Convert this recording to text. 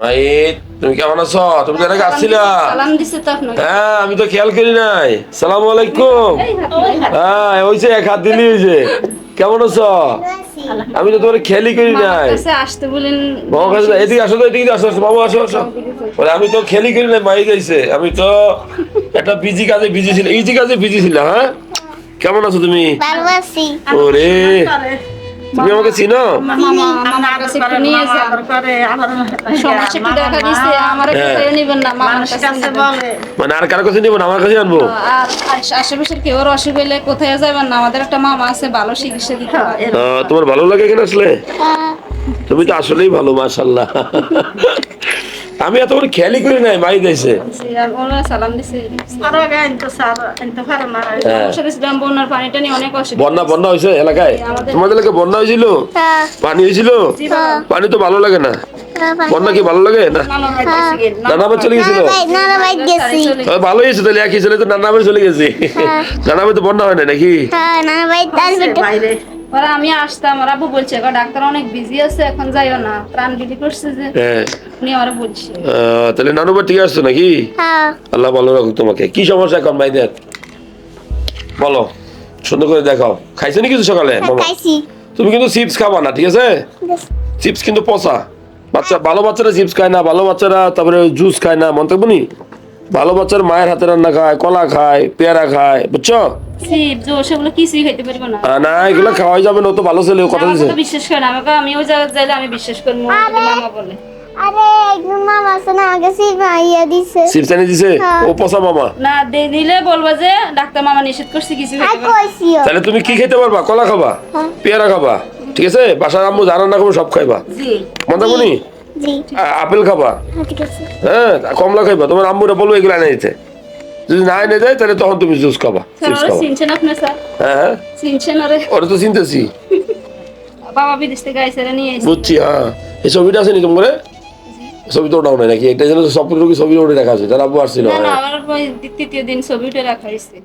মাহিত তুমি কেমন আছো? তুমি তো এলাকা আসছিলা। সালাম দিছে তো আপনাকে। হ্যাঁ আমি তো খেয়াল করি নাই। সালাম আলাইকুম। হ্যাঁ ওইছে এক হাত দিলি হয়েছে কেমন আছো? আমি তো তোমার খেয়ালই করি নাই। আসতে বলেন। বাবা এদিকে আসো তো এদিকে আসো আসো, বাবু আসো আসো। বলে আমি তো খেয়ালই করি নাই মাই গাইছে আমি তো একটা বিজি কাজে বিজি ছিল ইজি কাজে বিজি ছিল হ্যাঁ? কেমন আছো তুমি? ভালো আছি। ওরে। তুমি আমাকে চিনো? হ্যাঁ। নিবেন নিবেন। মানে আর কারও কাছে নিবো না আমার কাছে আনব? আশেপাশের কেউ অসুখ হলে কোথায় যাবেন না? আমাদের একটা মামা আছে ভালো চিকিৎসা দিতে তোমার ভালো লাগে এখানে আসলে? হ্যাঁ, তুমি তো আসলেই ভালো মাশাল্লাহ আমি এত করে খেয়ালই করি নাই মাই দিয়েছে জি, আর ওনারা সালাম দিছে। হ্যাঁ। সমস্যা ছিলাম বন্যার পানিটা নিয়ে অনেক অসুবিধা। বন্যা বন্যা হয়েছে এলাকায়? তোমাদের এলাকায় বন্যা হয়েছিল? হ্যাঁ, পানি হয়েছিল? পানি তো ভালো লাগে না। হ্যাঁ, বন্যা কি ভালো লাগে? না। নানা চলে গেছিল? ভালো হয়েছে তাহলে একই ছেলে তো নানা আবার চলে গেছে। নানা তো বন্যা হয় না নাকি? ওরা আমি আসতাম ওরা আব্বু বলছে এবার ডাক্তার অনেক বিজি আছে এখন যাইও না প্রাণ বিলি করছে যে। উনি ওরা বলছে। তাহলে আসছো নাকি? হ্যাঁ। আল্লাহ ভালো রাখুক তোমাকে। কি সমস্যা এখন ভাইদের? বলো সুন্দর করে দেখাও। খাইছো নি কিছু সকালে? হ্যাঁ, মামা? খাইছি। তুমি কিন্তু চিপস খাবা না ঠিক আছে? চিপস কিন্তু পচা। বাচ্চা ভালো বাচ্চারা চিপস খায় না ভালো বাচ্চারা তারপরে জুস খায় না মনে থাকব নি? ভালো বাচ্চার মায়ের হাতে রান্না খায় কলা খায় পেয়ারা খায় বুঝছ? সেগুলো কিছুই খাইতে পারব না। না এগুলো খাওয়াই যাবে না তো ভালো ছেলে কথা দিছে বিশ্বাস করে আমাকে আমি ওই জায়গায় যাইলে আমি বিশ্বাস করব মামা বলে। আরে একজন মামা আছে আগে সিমা দিছে। চিপস এনে দিছে? হ্যাঁ। ও পচা মামা? না দে দিলে বলব যে ডাক্তার মামা নিষেধ করছে কিছু খাইতে পারব তাহলে তুমি কি খেতে পারবা? কলা খাবা? হ্যাঁ। পেয়ারা খাবা? ঠিক আছে? বাসার আম্মু যা রান্না করব সব খাইবা। মনে জি আপেল খাবা? হ্যাঁ, হ্যাঁ কমলা খাইবা? তোমার আম্মুরা বলব এগুলো এনে দিতে। যদি না এনে দেয় তাহলে তখন তুমি জুস খাবা স্যার চিপস ওরা খাবা। চিনছেন আপনি স্যার? হ্যাঁ হ্যাঁ। চিনছেন ওরে ওরা তো চিনতেছি। বাবা বিদেশ থেকে আইসে ওরা নিয়ে এসে বুঝছি হ্যাঁ। এই ছবিটা আছে নি তোমার? ছবি তো ওটাও নাই নাকি? এটা যেন স্বপ্ন রোগী ছবি ওটা আছে। যারা আব্বু আসছিল না না। আমার ওই তৃতীয় দিন ছবিটা রাখা হয়েছে।